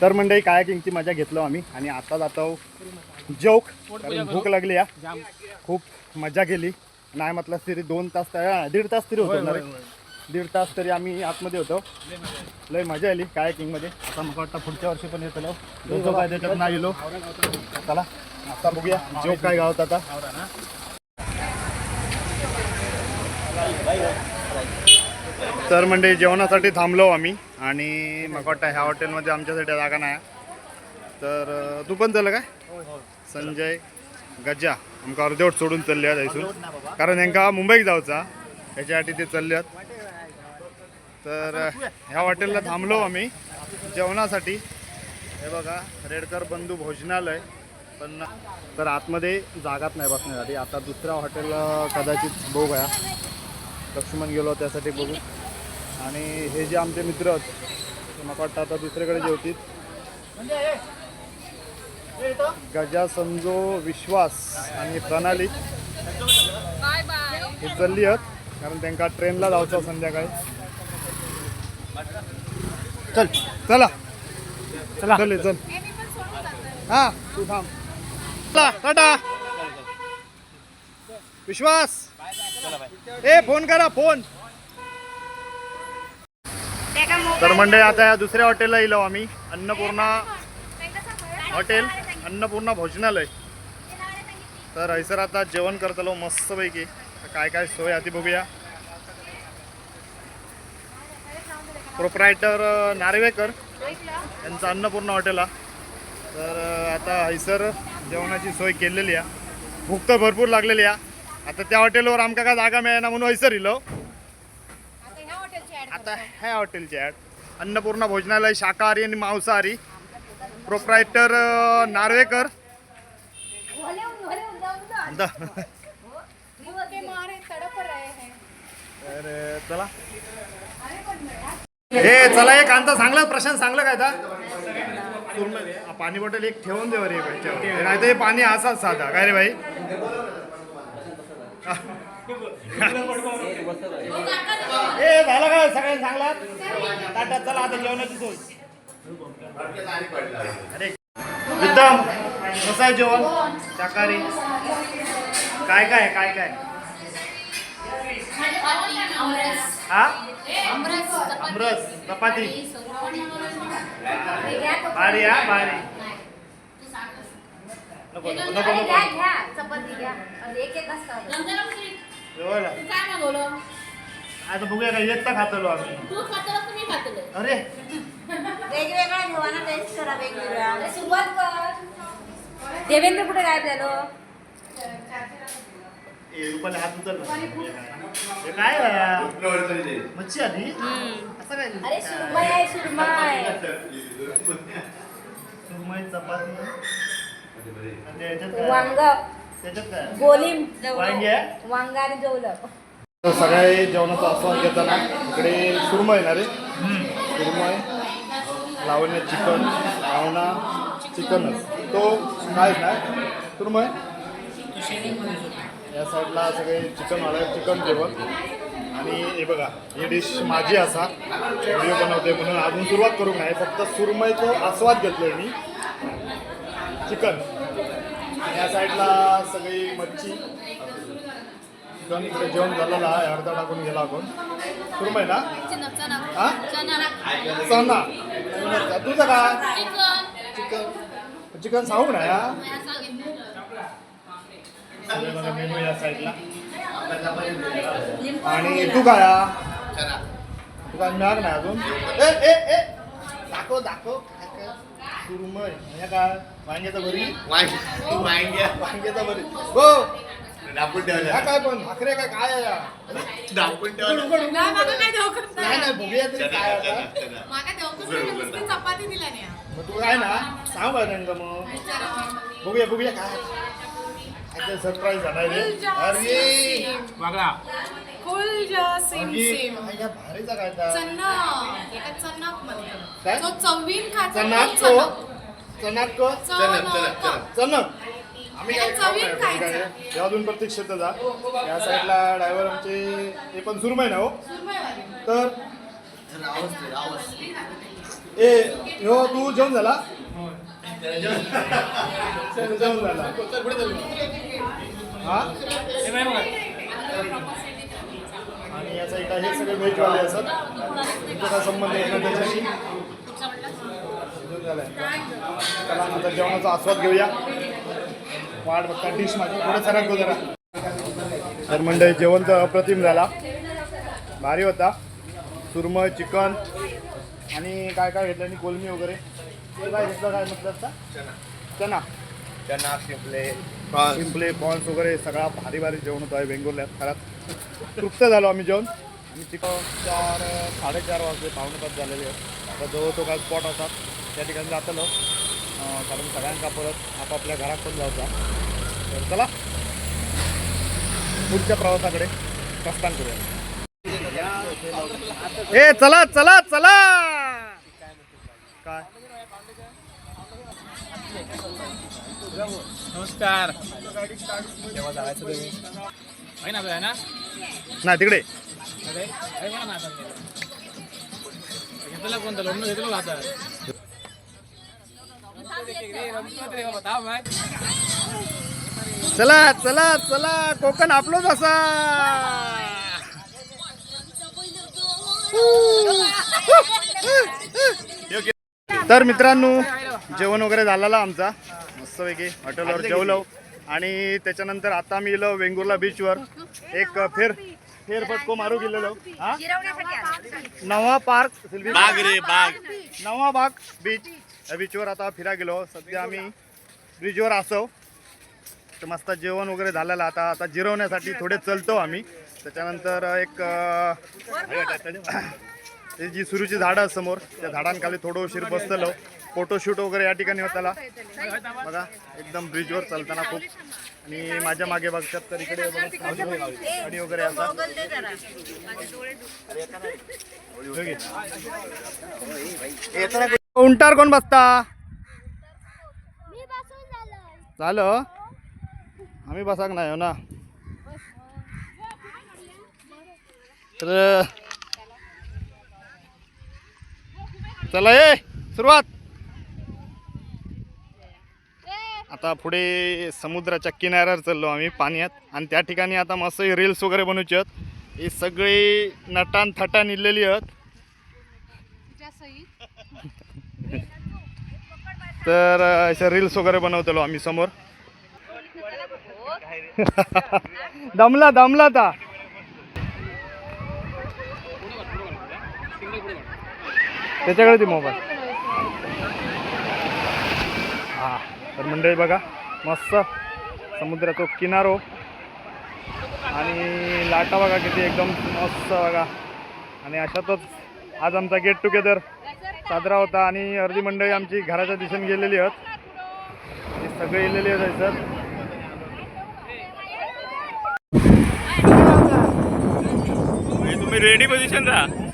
तर मंडळी कायाकिंगची मजा घेतलो आम्ही आणि आता जातो जोक. भूक लागली या. खूप मजा केली. नाही म्हटलं तरी दोन तास दीड तास तरी होतो? दीड तास तरी आम्ही आतमध्ये होतो. लय मजा आली कायाकिंगमध्ये. आता मला वाटतं पुढच्या वर्षी पण येतो जो काय त्याच्यात नाही गेलो चला आता बघूया. जोक काय गावत आता. तर म्हणजे जेवणासाठी थांबलो आम्ही आणि मग वाटतं ह्या हॉटेलमध्ये आमच्यासाठी जागा नाही. तर तू पण झालं काय? संजय गज्जा आमकां अर्धवट सोडून चालले आहेत थंयसून कारण यांका मुंबईक जावचा त्याच्यासाठी ते चालले आहेत. तर ह्या हॉटेलला थांबलो आम्ही जेवणासाठी. हे बघा रेडकर बंधू भोजनालय. पण तर आतमध्ये जागाच नाही बसण्यासाठी. आता दुसऱ्या हॉटेल कदाचित बघूया. लक्ष्मण गेलो त्यासाठी बघू. आणि हे जे आमचे मित्र आहेत ते मला वाटतं आता दुसरीकडे जेवतील. गजा संजो विश्वास आणि प्रणाली हे चालली आहेत कारण त्यांना ट्रेनला जायचं संध्याकाळी. चल चला. चला. चल चल. हा तू थांब. चला टाटा. विश्वास. ए फोन करा फोन. तर मंडळी आता या दुसऱ्या हॉटेलला येलो आम्ही. अन्नपूर्णा हॉटेल अन्नपूर्णा भोजनालय. तर हैसर आता जेवण करतलो मस्तपैकी. काय काय सोय ती बघूया. प्रोप्रायटर नार्वेकर यांचं अन्नपूर्णा हॉटेल हा. तर आता हैसर जेवणाची सोय केलेली आहे. भूक तर भरपूर लागलेली आहे. आता त्या हॉटेलवर आमका काय जागा मिळेना म्हणून हैसर इलो आता ह्या हॉटेलची ॲड अन्नपूर्णा भोजनालय शाकाहारी आणि मांसाहारी. प्रोप्रायटर नार्वेकर. तर चला. हे चला एक कांता सांगला प्रशांत सांगलं काय पाणी बॉटल एक ठेवून दे रे नाही तर हे पाणी असाच साधा. काय रे भाई? ए झालं काय सगळ्यांनी सांगला ताटात चला आता जेवणाची सोय. अरे. एकदम कसं आहे जेवण? शाकाहारी? काय काय काय काय? हा? आमरस चपाती. भारी हा? भारी. नको नको नको नको. जेवायला. आता बघूया काय एकटा खातलो आम्ही. अरे. वेगवेगळ्या जेवणा टेस्ट करा वेगवेगळ्या सुरुवात कर. देवेंद्र कुठे गायब झालो? ए, रुपाली हात उचल ना. हे काय? मच्छी आली? असं काय? अरे सुरमई आहे सुरमई. सुरमई चपाती. आणि याच्यात काय? वांग. त्याच्यात काय? गोलीम वांगी आहे? वांग आणि जवलं. तर सगळे जेवणाचा आस्वाद घेताना इकडे सुरमई ना रे सुरमई लावण्य चिकन लावणा चिकनच. तो काय नाही सुरमई? या साईडला सगळे चिकन वाले चिकन जेवण. आणि हे बघा ही डिश माझी असा. व्हिडिओ बनवते म्हणून अजून सुरुवात करू नाही फक्त सुरमईचा आस्वाद घेतलोय मी. चिकन. या साईडला सगळी मच्छी. इकडे जेवण झालेलं आहे अर्धा टाकून गेला आपण. सुरमई ना हा चना तुझं का चिकन. चिकन सांगू ना या मेनू या साईडला. आणि तू काय हा? तू काय मिळाल नाही अजून? ए ए ए! दाखव दाखव. काय काय? सुरमई. हे काय? वांग्याचा भरी? वांग्याचा हो ह्या काय पण भाकरे काय काय आहे या? उघड, उघड, उघड, उघड. नाही नाही. बघूया तरी काय आता. चपाती दिला नाही. मग तू काय ना सांग काय नेमकं मग. बघूया बघूया काय. काय सरप्राईज झाला रे. अरे. फुल सेम अरे, सेम. काय या भारीचा काय त्या? चणक एका मध्ये. काय? जो चवीन खातो चनाक तो? को चणक. चनाक चणक. काय त्याला चवीन हे अजून प्रत्यक्षात जा. या साईडला ड्रायव्हर आमचे ते पण सुरमई ना हो. तर ए ह्यो तू जेवण झाला? जेवण झाला. हा? आणि याचा इकडे हे सगळे व्हेजवाले असतात. तुमचा काय संबंध आहे त्याच्याशी? जेवण झालंय. चला आता जेवणाचा आस्वाद घेऊया. वाट बघता डिश माझी थोडं सरकतो जरा. तर मंडळी जेवण तर अप्रतिम झाला. भारी होता. सुरमई चिकन आणि काय काय घेतलं? आणि कोलमी वगैरे. ते काय घेतलं? काय म्हटलं चना. चना शिंपले. शिंपले प्रॉन्स वगैरे सगळा भारी भारी जेवण होतं आहे बेंगलोरला खरात तृप्त झालो आम्ही जेवण. आणि चिकन चार साडेचार वाजले पावणे पाच झालेले. आता जवळ तो काय स्पॉट होता त्या ठिकाणी जातलो. कारण सगळ्यांका परत आपापल्या घरात पण जायचा तर चला पुढच्या प्रवासाकडे प्रस्थान करूया. ए चला चला चला! काय? नमस्कार. केव्हा जायचं तुम्ही? आहे ना नाही तिकडे. घेतलेला कोणतं लोणचं घेतलं आता? चला चला चला. कोकण आपलोच असा. तर मित्रांनो जेवण वगैरे झालेला आमचा. मस्तपैकी हॉटेलवर जेवलो. आणि त्याच्यानंतर आता मी गेलो वेंगुर्ला बीचवर. एक फेर फेरफटको मारू गेलेलो. हा? नवा पार्क बाग रे बाग. नवा बाग बीच. या बीचवर आता फिरा गेलो. सध्या आम्ही ब्रिजवर असो. तर मस्त जेवण वगैरे झालेलं आता. आता जिरवण्यासाठी थोडे चलतो आम्ही. त्याच्यानंतर एक ते जी सुरूची झाडं समोर त्या झाडांखाली थोडं उशीर बसतलो. फोटोशूट वगैरे या ठिकाणी होताला बघा एकदम ब्रिजवर चालताना खूप. आणि माझ्या मागे बघतात तर इकडे गाडी वगैरे असतात उंटार कोण बसता? झालं. आम्ही बसाक नाही हो ना? तर चला ये सुरुवात. आता पुढे समुद्राच्या किनाऱ्यावर चाललो आम्ही पाण्यात. आणि त्या ठिकाणी आता मस्त रील्स वगैरे बनवचे आहेत. ही सगळी नटान थटान इलेली आहेत. तर अशा रील्स वगैरे बनवतो आम्ही समोर. दमला दमला आता. त्याच्याकडे ती मोबाईल. हा तर मंडळी बघा मस्त. समुद्राचा किनारो. आणि लाटा बघा किती एकदम मस्त बघा. आणि अशातच आज आमचा गेट टुगेदर साजरा होता आणि अर्धी मंडळी आमची घराच्या दिशेने गेलेली आहेत. सगळे गेलेली आहेत सर. तुम्ही रेडी पोझिशन राहा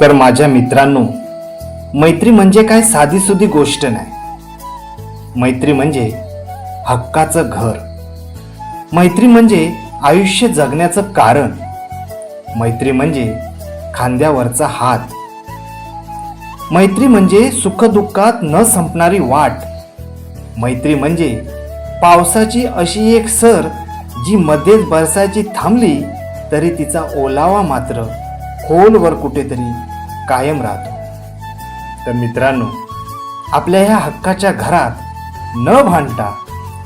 तर माझ्या मित्रांनो मैत्री म्हणजे काय साधीसुधी गोष्ट नाही. मैत्री म्हणजे हक्काचं घर. मैत्री म्हणजे आयुष्य जगण्याचं कारण. मैत्री म्हणजे खांद्यावरचा हात. मैत्री म्हणजे सुखदुःखात न संपणारी वाट. मैत्री म्हणजे पावसाची अशी एक सर जी मध्येच बरसायची थांबली तरी तिचा ओलावा मात्र खोलवर कुठेतरी कायम राहतो. तर मित्रांनो आपल्या ह्या हक्काच्या घरात न भांडता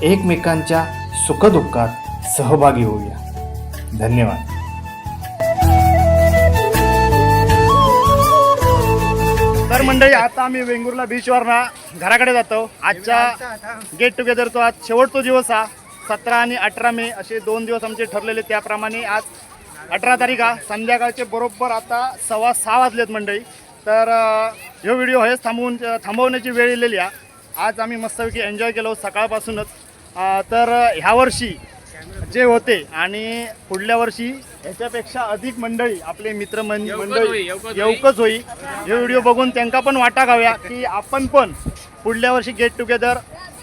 एकमेकांच्या सुखदुःखात सहभागी होऊया. धन्यवाद. तर मंडळी आता आम्ही वेंगुर्ला बीचवर ना घराकडे जातो. आजच्या गेट टुगेदरचा आज शेवटचा दिवस हा. सतरा आणि अठरा मे असे दोन दिवस आमचे ठरलेले. त्याप्रमाणे आज अठरा तारीख संध्याकाळचे बरोबर आता सव्वा सहा वाजलेत मंडळी. तर ह्यो व्हिडिओ हेच थांबवून थांबवण्याची वेळ येलेली आहे आज आम्ही मस्तपैकी एन्जॉय केलो सकाळपासूनच. तर ह्या वर्षी जे होते आणि पुढल्या वर्षी ह्याच्यापेक्षा अधिक मंडळी आपले मित्र मंडळी येऊकच होई. हे व्हिडिओ बघून त्यांना पण वाटा गाव्या की आपण पण पुढल्या वर्षी गेट टुगेदर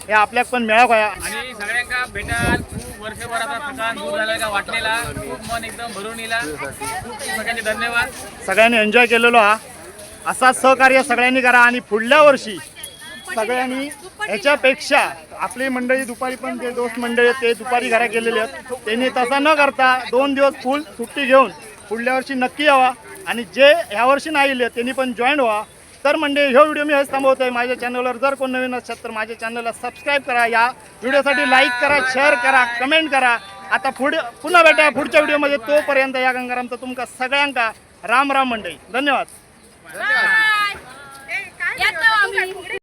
हे आपल्याक पण मेळाव गाया आणि सगळ्यांका भेटाल. वर्षभराचा थकान दूर झाला का वाटलेला खूप मन एकदम भरून येला सगळ्यांचे धन्यवाद. सगळ्यांनी एन्जॉय केलेलो हा. असा सहकार्य सगळ्यांनी करा आणि पुढल्या वर्षी सगळ्यांनी ह्याच्यापेक्षा आपली मंडळी दुपारी पण जे दोस्त मंडळी आहेत ते दुपारी घरा गेलेले आहेत त्यांनी तसा न करता दोन दिवस फुल सुट्टी घेऊन पुढल्या वर्षी नक्की यावा आणि जे ह्यावर्षी नाही आले त्यांनी पण जॉईन व्हा. तर म्हणजे ह्यो व्हिडिओ मी हेच थांबवतोय. माझ्या चॅनलवर जर कोण नवीन असेल तर माझ्या चॅनलला सबस्क्राईब करा. या व्हिडिओसाठी लाईक करा शेअर करा कमेंट करा. आता पुढे पुन्हा भेटा पुढच्या व्हिडिओमध्ये. तोपर्यंत या गंगारामचा तुमका सगळ्यांका राम राम मंडळी. धन्यवाद.